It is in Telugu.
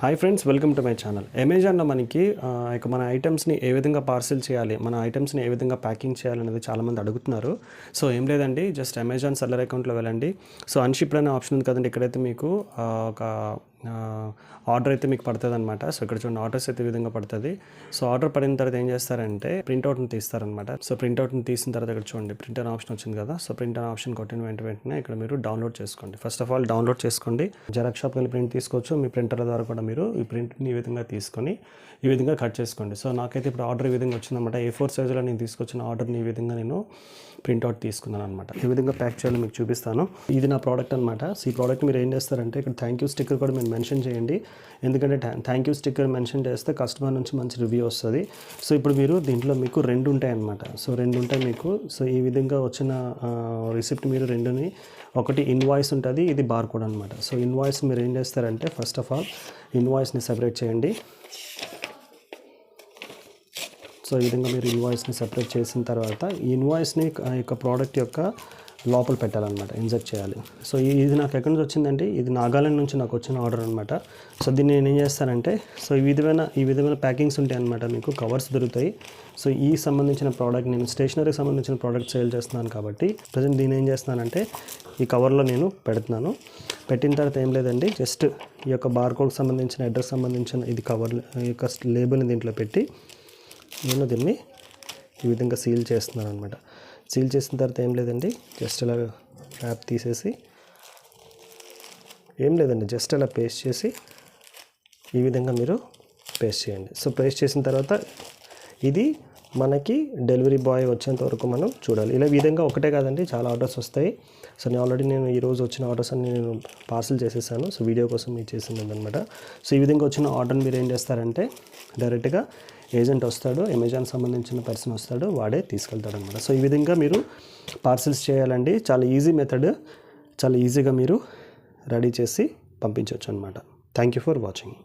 Hi friends welcome to my channel అమెజాన్లో మనకి ఇక మన ఐటమ్స్ని ఏ విధంగా పార్సిల్ చేయాలి మన ఐటమ్స్ని ఏ విధంగా ప్యాకింగ్ చేయాలి అనేది చాలామంది అడుగుతున్నారు. సో ఏం లేదండి జస్ట్ అమెజాన్ సెల్లర్ అకౌంట్లో వెళ్ళండి. సో అన్షిప్డ్ అనే ఆప్షన్ ఉంది కదండి ఇక్కడైతే మీకు ఒక ఆర్డర్ అయితే మీకు పడుతుంది అనమాట సో ఇక్కడ చూడండి ఆర్డర్స్ అయితే విధంగా పడుతుంది. సో ఆర్డర్ పడిన తర్వాత ఏం చేస్తారంటే ప్రింట్అవుట్ని తీస్తారనమాట సో ప్రింట్అవుట్ని తీసిన తర్వాత ఇక్కడ చూడండి ప్రింట్ అనే ఆప్షన్ వచ్చింది కదా. సో ప్రింట్ అనే ఆప్షన్ కొట్టిన వెంట వెంటనే ఇక్కడ మీరు డౌన్లోడ్ చేసుకోండి. ఫస్ట్ ఆఫ్ ఆల్ డౌన్లోడ్ చేసుకోండి. జెరాక్స్ షాప్కి వెళ్ళి ప్రింట్ తీసుకోవచ్చు. మీ ప్రింటర్ ద్వారా కూడా మీరు ఈ ప్రింట్ని ఈ విధంగా తీసుకొని ఈ విధంగా కట్ చేసుకోండి. సో నాకైతే ఇప్పుడు ఆర్డర్ ఈ విధంగా వచ్చిందనమాట ఏ ఫోర్ సైజులో నేను తీసుకొచ్చిన ఆర్డర్ని ఈ విధంగా నేను ప్రింట్అవుట్ తీసుకున్నాను అనమాట ఈ విధంగా ప్యాక్ చేయాలో మీకు చూపిస్తాను. ఇది నా ప్రోడక్ట్ అనమాట సో ఈ ప్రోడక్ట్ మీరు ఏం చేస్తారంటే ఇక్కడ థ్యాంక్ యూ స్టిక్కర్ కూడా మీరు మెన్షన్ చేయండి. ఎందుకంటే థ్యాంక్ యూ స్టిక్కర్ మెన్షన్ చేస్తే కస్టమర్ నుంచి మంచి రివ్యూ వస్తుంది. సో ఇప్పుడు మీరు దీంట్లో మీకు రెండు ఉంటాయన్నమాట. సో రెండు ఉంటాయి మీకు. సో ఈ విధంగా వచ్చిన రిసిప్ట్ మీరు రెండుని ఒకటి ఇన్వాయిస్ ఉంటుంది ఇది బార్ కోడ్ అనమాట సో ఇన్వాయిస్ మీరు ఏం చేస్తారంటే ఫస్ట్ ఆఫ్ ఆల్ ఇన్వాయిస్ని సెపరేట్ చేయండి. సో ఈ విధంగా మీరు ఇన్వాయిస్ని సెపరేట్ చేసిన తర్వాత ఈ ఇన్వాయిస్ని యొక్క ప్రోడక్ట్ యొక్క లోపల పెట్టాలన్నమాట ఇన్జెక్ట్ చేయాలి. సో ఈ- ఇది నాకు ఎక్కడి నుంచి వచ్చిందండి ఇది నాగాలాండ్ నుంచి నాకు వచ్చిన ఆర్డర్ అనమాట సో దీన్ని నేను ఏం చేస్తానంటే సో ఈ విధమైన ఈ విధమైన ప్యాకింగ్స్ ఉంటాయి అనమాట మీకు కవర్స్ దొరుకుతాయి. సో ఈ సంబంధించిన ప్రోడక్ట్ నేను స్టేషనరీకి సంబంధించిన ప్రోడక్ట్ సేల్ చేస్తున్నాను కాబట్టి ప్రజెంట్ దీన్ని ఏం చేస్తున్నానంటే ఈ కవర్లో నేను పెడుతున్నాను. పెట్టిన తర్వాత ఏం లేదండి జస్ట్ ఈ యొక్క బార్కోడ్కి సంబంధించిన అడ్రస్ సంబంధించిన ఇది కవర్ ఈ యొక్క లేబుల్ని దీంట్లో పెట్టి నేను దీన్ని ఈ విధంగా సీల్ చేస్తున్నాను అనమాట సీల్ చేసిన తర్వాత ఏం లేదండి. జస్ట్ ఇలా యాప్ తీసేసి ఏం లేదండి. జస్ట్ అలా పేస్ట్ చేసి ఈ విధంగా మీరు పేస్ట్ చేయండి. సో పేస్ట్ చేసిన తర్వాత ఇది మనకి డెలివరీ బాయ్ వచ్చేంత వరకు మనం చూడాలి. ఇలా విధంగా ఒకటే కాదండి చాలా ఆర్డర్స్ వస్తాయి. సో నేను ఆల్రెడీ నేను ఈరోజు వచ్చిన ఆర్డర్స్ అన్ని నేను పార్సల్ చేసేసాను. సో వీడియో కోసం మీరు చేసింది అనమాట సో ఈ విధంగా వచ్చిన ఆర్డర్ మీరు ఏం చేస్తారంటే డైరెక్ట్గా ఏజెంట్ వస్తాడు అమెజాన్ సంబంధించిన పర్సన్ వస్తాడు వాడే తీసుకెళ్తాడు అనమాట సో ఈ విధంగా మీరు పార్సిల్స్ చేయాలండి. చాలా ఈజీ మెథడ్ చాలా ఈజీగా మీరు రెడీ చేసి పంపించవచ్చు అనమాట థ్యాంక్ యూ ఫర్ వాచింగ్.